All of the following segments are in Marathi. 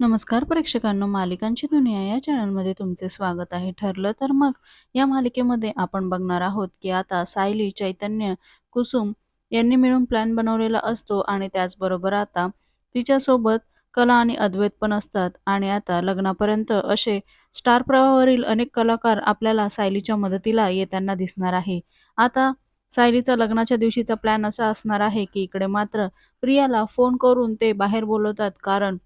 नमस्कार प्रेक्षकांनो मालिकांची दुनिया या चॅनलमध्ये तुमचे स्वागत आहे. ठरलं तर मग या मालिकेमध्ये आपण बघणार आहोत की आता सायली चैतन्य कुसुम यांनी मिळून प्लॅन बनवलेला असतो आणि त्याचबरोबर आता तिच्यासोबत कला आणि अद्वैत पण असतात. आणि आता लग्नापर्यंत असे स्टार प्रवाहावरील अनेक कलाकार आपल्याला सायलीच्या मदतीला येताना दिसणार आहे. आता सायलीचा लग्नाच्या दिवशीचा प्लॅन असा असणार आहे की इकडे मात्र प्रियाला फोन करून ते बाहेर बोलवतात. कारण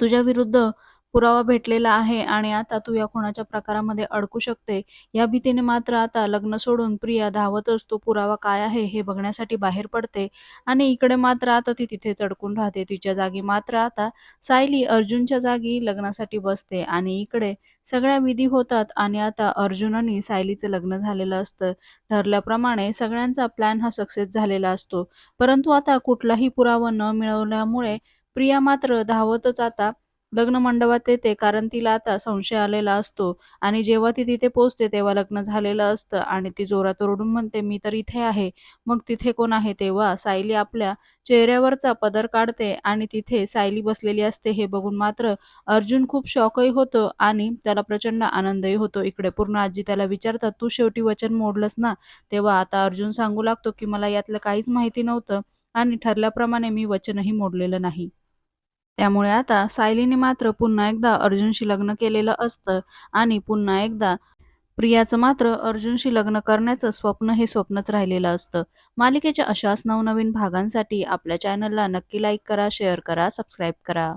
तुझ्या विरुद्ध पुरावा भेटलेला आहे आणि आता तू या खुनाच्या प्रकारामध्ये अडकू शकते. या भीतीने मात्र आता लग्न सोडून प्रिया धावतच तो पुरावा काय आहे हे बघण्यासाठी बाहेर पडते आणि इकडे मात्र आता ती तिथेच अडकून राहते. तिच्या जागी मात्र आता सायली अर्जुनच्या जागी लग्नासाठी बसते आणि इकडे सगळ्या विधी होतात आणि आता अर्जुन आणि सायलीचं लग्न झालेलं असतं. ठरल्याप्रमाणे सगळ्यांचा प्लॅन हा सक्सेस झालेला असतो. परंतु आता कुठलाही पुरावा न मिळवल्यामुळे प्रिया मात्र धावतच आता लग्न मंडपात येते कारण तिला आता संशय आलेला असतो. आणि जेव्हा ती तिथे पोहोचते तेव्हा लग्न झालेलं असतं. आणि ती जोरात ओरडून म्हणते मी तर इथे आहे. मग तिथे कोण आहे? तेव्हा सायली आपल्या चेहऱ्यावरचा पदर काढते आणि तिथे सायली बसलेली असते. हे बघून मात्र अर्जुन खूप शॉकही होतो आणि त्याला प्रचंड आनंदही होतो. इकडे पूर्ण आजी त्याला विचारतात तू शेवटी वचन मोडलंस ना? तेव्हा आता अर्जुन सांगू लागतो की मला यातलं काहीच माहिती नव्हतं आणि ठरल्याप्रमाणे मी वचनही मोडलेलं नाही. त्यामुळे आता सायलीने मात्र पुन्हा एकदा अर्जुनशी लग्न केलेलं असतं आणि पुन्हा एकदा प्रियाचं मात्र अर्जुनशी लग्न करण्याचं स्वप्न हे स्वप्नच राहिलेलं असतं. मालिकेच्या अशाच नवनवीन भागांसाठी आपल्या चॅनलला नक्की लाईक करा शेअर करा सबस्क्राईब करा.